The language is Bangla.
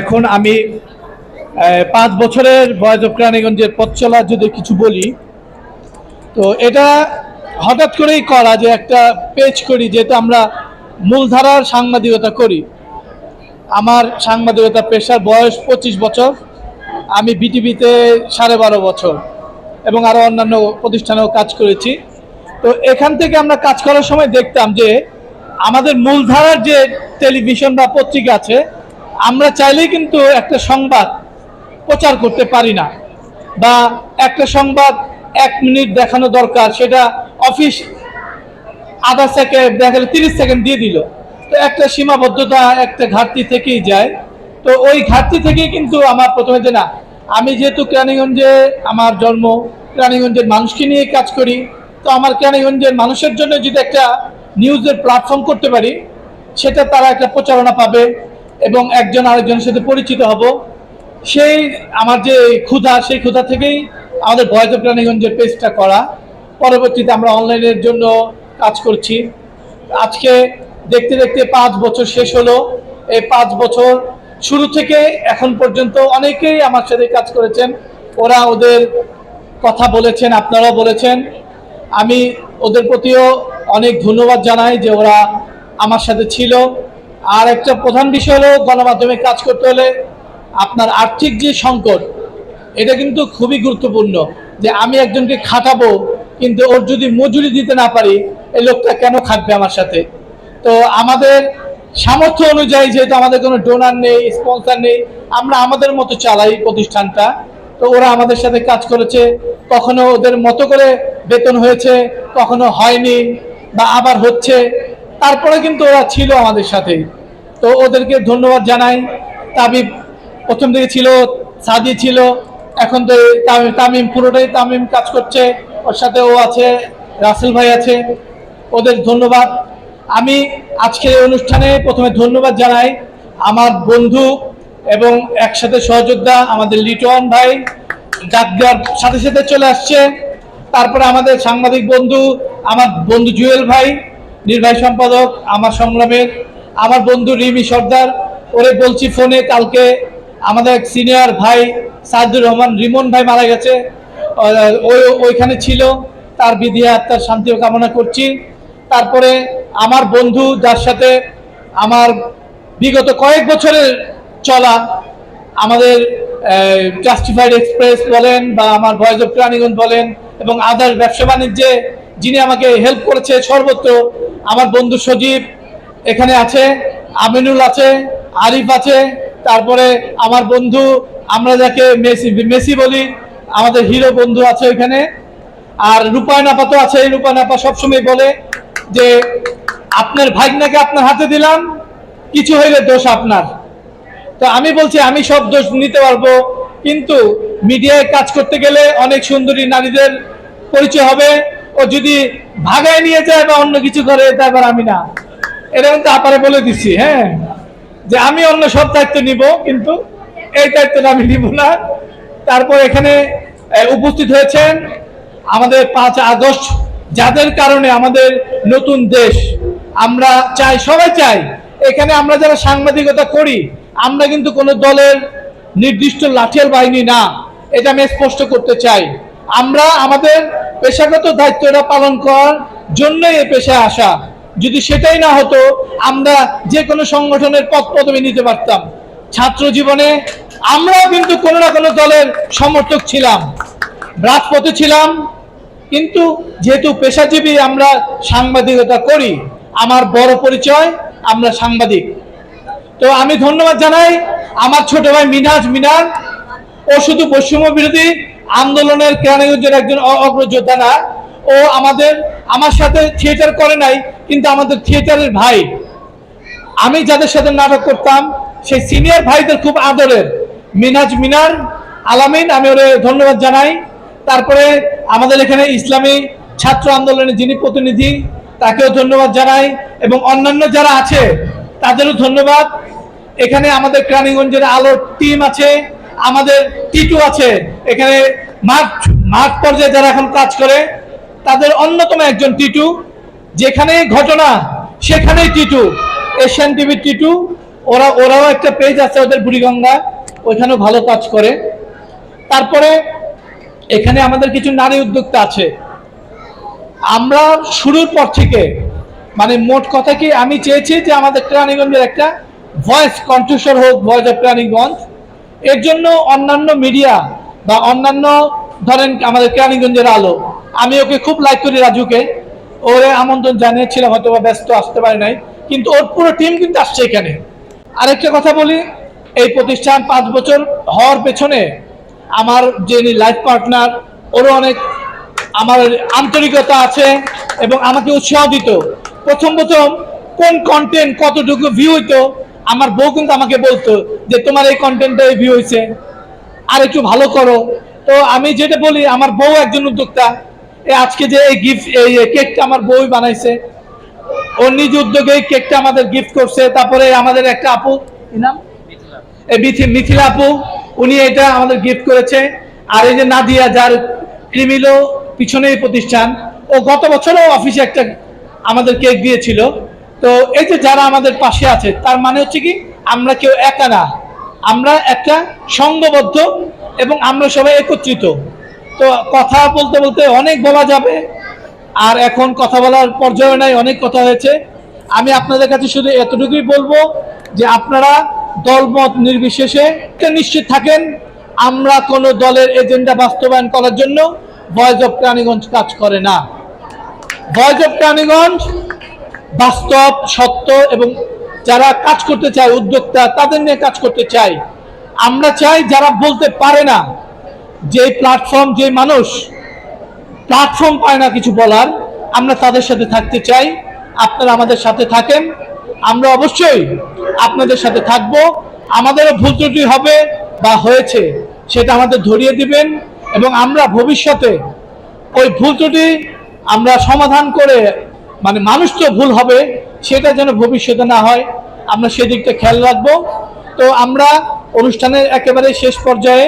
এখন আমি পাঁচ বছরের বয়স প্রাণীগঞ্জের পথ চলা যদি কিছু বলি, তো এটা হঠাৎ করেই করা যে একটা পেজ করি যেটা আমরা মূলধারার সাংবাদিকতা করি। আমার সাংবাদিকতা পেশার বয়স পঁচিশ বছর, আমি বিটিভিতে সাড়ে বারো বছর এবং আরও অন্যান্য প্রতিষ্ঠানেও কাজ করেছি। তো এখান থেকে আমরা কাজ করার সময় দেখতাম যে আমাদের মূলধারার যে টেলিভিশন বা পত্রিকা আছে আমরা চাইলেই কিন্তু একটা সংবাদ প্রচার করতে পারি না বা একটা সংবাদ এক মিনিট দেখানো দরকার, সেটা অফিস আধা সেকেন্ড, দেখা তিরিশ সেকেন্ড দিয়ে দিল। তো একটা সীমাবদ্ধতা, একটা ঘাটতি থেকেই যায়। তো ওই ঘাটতি থেকেই কিন্তু আমার প্রথমে যে না, আমি যেহেতু কেরানীগঞ্জে আমার জন্ম, কেরানীগঞ্জের মানুষকে নিয়ে কাজ করি, তো আমার কেরানীগঞ্জের মানুষের জন্য যদি একটা নিউজের প্ল্যাটফর্ম করতে পারি, সেটা তারা একটা প্রচারণা পাবে। এবং একজন আরেকজনের সাথে পরিচিত হব। সেই আমার যে ক্ষুধা, সেই ক্ষুধা থেকেই আমাদের ভয়েস অফ রানীগঞ্জের পেজটা করা। পরবর্তীতে আমরা অনলাইনের জন্য কাজ করছি। আজকে দেখতে দেখতে পাঁচ বছর শেষ হলো। এই পাঁচ বছর শুরু থেকে এখন পর্যন্ত অনেকেই আমার সাথে কাজ করেছেন। ওরা ওদের কথা বলেছেন, আপনারাও বলেছেন। আমি ওদের প্রতিও অনেক ধন্যবাদ জানাই যে ওরা আমার সাথে ছিল। আর একটা প্রধান বিষয় হলো, গণমাধ্যমে কাজ করতে হলে আপনার আর্থিক যে সংকট, এটা কিন্তু খুবই গুরুত্বপূর্ণ যে আমি একজনকে খাটাবো, কিন্তু ওর যদি মজুরি দিতে না পারি, এই লোকটা কেন খাটবে আমার সাথে? তো আমাদের সামর্থ্য অনুযায়ী যেহেতু আমাদের কোনো ডোনার নেই, স্পন্সর নেই, আমরা আমাদের মতো চালাই প্রতিষ্ঠানটা। তো ওরা আমাদের সাথে কাজ করেছে, কখনো ওদের মতো করে বেতন হয়েছে, কখনো হয়নি বা আবার হচ্ছে। তারপরে কিন্তু ওরা ছিল আমাদের সাথে। তো ওদেরকে ধন্যবাদ জানাই। তাবিব প্রথম থেকে ছিল, সাদি ছিল, এখন তো তামিম- পুরোটাই তামিম কাজ করছে। ওর সাথে ও আছে, রাসেল ভাই আছে, ওদের ধন্যবাদ। আমি আজকের এই অনুষ্ঠানে প্রথমে ধন্যবাদ জানাই আমার বন্ধু এবং একসাথে সহযোদ্ধা আমাদের লিটন ভাই। ডাক দেওয়ার সাথে সাথে চলে আসছে। তারপরে আমাদের সাংবাদিক বন্ধু, আমার বন্ধু জুয়েল ভাই। নির্বাহী সম্পাদক, আমার সংগ্রামের, আমার বন্ধু রিমি সর্দার। ওরে বলছি ফোনে, কালকে আমাদের এক সিনিয়র ভাই, সাইদুর রহমান, রিমন ভাই মারা গেছে। ওই ওইখানে ছিল। তার বিধি আত্মার শান্তি কামনা করছি। তারপরে আমার বন্ধু, যার সাথে আমার বিগত কয়েক বছরের চলা, আমাদের জাস্টিফাইড এক্সপ্রেস বলেন বা আমার ভয়েস অফ প্রাণীগঞ্জ বলেন এবং আদার ব্যবসা বাণিজ্যে যিনি আমাকে হেল্প করেছে সর্বত্র। আমার বন্ধু সজীব এখানে আছে, আমিনুল আছে, আরিফ আছে, তারপরে আমার বন্ধু, আমরা যাকে মেসি মেসি বলি, আমাদের হিরো বন্ধু আছে ওইখানে। আর রূপায়ণ আপা তো আছে রূপায়ণ আপা সবসময় বলে যে, আপনার ভাগনাকে আপনার হাতে দিলাম, কিছু হইলে দোষ আপনার। তো আমি বলছি, আমি সব দোষ নিতে পারব, কিন্তু মিডিয়ায় কাজ করতে গেলে অনেক সুন্দরী নারীদের পরিচয় হবে ও যদি ভাগায় নিয়ে যায় বা অন্য কিছু করে তারপর আমি না। এটা কিন্তু আপারে বলে দিচ্ছি হ্যাঁ? যে আমি অন্য সব দায়িত্ব নিব, কিন্তু এই দায়িত্বটা আমি নিব না। তারপর এখানে উপস্থিত হয়েছেন আমাদের পাঁচ আগস্ট। যাদের কারণে আমাদের নতুন দেশ, আমরা চাই, সবাই চাই, এখানে আমরা যারা সাংবাদিকতা করি, আমরা কিন্তু কোনো দলের নির্দিষ্ট লাঠিয়াল বাহিনী না। এটা আমি স্পষ্ট করতে চাই। আমরা আমাদের পেশাগত দায়িত্বটা পালন করার জন্যই এই পেশায় আসা। যদি সেটাই না হতো, আমরা যে কোনো সংগঠনের পদ পদবি নিতে পারতাম। ছাত্র জীবনে আমরাও কিন্তু কোনো না কোনো দলের সমর্থক ছিলাম। রাজপথে ছিলাম, কিন্তু যেহেতু পেশাজীবী আমরা সাংবাদিকতা করি, আমার বড় পরিচয়, আমরা সাংবাদিক। তো আমি ধন্যবাদ জানাই আমার ছোট ভাই মিনাজ মিনার। ও শুধু বৈষম্য বিরোধী আন্দোলনের কেরানীগঞ্জের একজন অগ্রযোদ্ধা না। ও আমাদের, আমার সাথে থিয়েটার করে নাই, কিন্তু আমাদের থিয়েটারের ভাই। আমি যাদের সাথে নাটক করতাম, সেই সিনিয়র ভাইদের খুব আদরের। মিনাজ মিনার আলামিন, আমি ওরে ধন্যবাদ জানাই। তারপরে আমাদের এখানে ইসলামী ছাত্র আন্দোলনের যিনি প্রতিনিধি, তাকেও ধন্যবাদ জানাই। এবং অন্যান্য যারা আছে, তাদেরও ধন্যবাদ। এখানে আমাদের ক্রানীগঞ্জের আলোর টিম আছে। আমাদের টিটু আছে, এখানে মাঠ মাঠ পর্যায়ে যারা এখন কাজ করে, তাদের অন্যতম একজন টিটু, যেখানে ঘটনা, সেখানেই টিটু, এশিয়ান টিভির টিটু, ওরা, ওরাও একটা পেজ আছে ওদের বুড়িগঙ্গা, ওইখানেও ভালো কাজ করে। তারপরে এখানে আমাদের কিছু নারী উদ্যোক্তা আছে। আমরা শুরুর পর থেকে মানে মোট কথা কি, আমি চেয়েছি যে আমাদের প্রাণীগঞ্জের একটা ভয়েস কণ্ঠস্বর হোক ভয়েস অফ প্রাণীগঞ্জ এর জন্য অন্যান্য মিডিয়া বা অন্যান্য ধরেন আমাদের কেরানীগঞ্জের আলো, আমি ওকে খুব লাইক করি রাজুকে। ওরে আমন্ত্রণ জানিয়েছিলাম হয়তো বা ব্যস্ত আসতে পারে নাই, কিন্তু ওর পুরো টিম কিন্তু আসছে এখানে। আরেকটা কথা বলি, এই প্রতিষ্ঠান পাঁচ বছর হওয়ার পেছনে আমার যে লাইফ পার্টনার ওরও অনেক আমার আন্তরিকতা আছে এবং আমাকে উৎসাহ দিত। প্রথম প্রথম কোন কন্টেন্ট কতটুকু ভিউ হইতো আমার বউ কিন্তু আমাকে বলতো যে, তোমার এই কন্টেন্টটা ভিউ হয়েছে। আর একটু ভালো করো। তো আমি যেটা বলি, আমার বউ একজন উদ্যোক্তা। আজকে যে এই গিফট এই কেকটা আমার বউই বানাইছে। ওর নিজ উদ্যোগে কেকটা আমাদের গিফট করছে। তারপরে আমাদের একটা আপু নাম? মিথিলা। আপু, উনি এটা আমাদের গিফট করেছে। আর এই যে নাদিয়া, যার ক্রিমিলো পিছনে প্রতিষ্ঠান, ও গত বছরও অফিসে একটা আমাদের কেক দিয়েছিল। তো এই যে যারা আমাদের পাশে আছে, তার মানে হচ্ছে কি, আমরা কেউ একা না। আমরা একটা সংঘবদ্ধ এবং আমরা সবাই একত্রিত। তো কথা বলতে বলতে অনেক বলা যাবে, আর এখন কথা বলার পর্যায়ে নাই, অনেক কথা হয়েছে। আমি আপনাদের কাছে শুধু এতটুকুই বলব যে আপনারা দলমত নির্বিশেষে নিশ্চিত থাকেন, আমরা কোনো দলের এজেন্ডা বাস্তবায়ন করার জন্য ভয়েস অফ প্রাণীগঞ্জ কাজ করে না। ভয়েস অফ প্রাণীগঞ্জ বাস্তব, সত্য এবং যারা কাজ করতে চায়, উদ্যোক্তা, তাদের নিয়ে কাজ করতে চাই। আমরা চাই যারা বলতে পারে না যে প্ল্যাটফর্ম যে মানুষ প্ল্যাটফর্ম পায় না কিছু বলার, আমরা তাদের সাথে থাকতে চাই। আপনারা আমাদের সাথে থাকেন। আমরা অবশ্যই আপনাদের সাথে থাকব। আমাদেরও ভুল ত্রুটি হবে বা হয়েছে, সেটা আমাদের ধরিয়ে দিবেন এবং আমরা ভবিষ্যতে ওই ভুল ত্রুটি আমরা সমাধান করে মানে মানুষ তো ভুল হবে, সেটা যেন ভবিষ্যতে না হয়। আমরা সেদিকটা খেয়াল রাখব। তো আমরা অনুষ্ঠানের একেবারে শেষ পর্যায়ে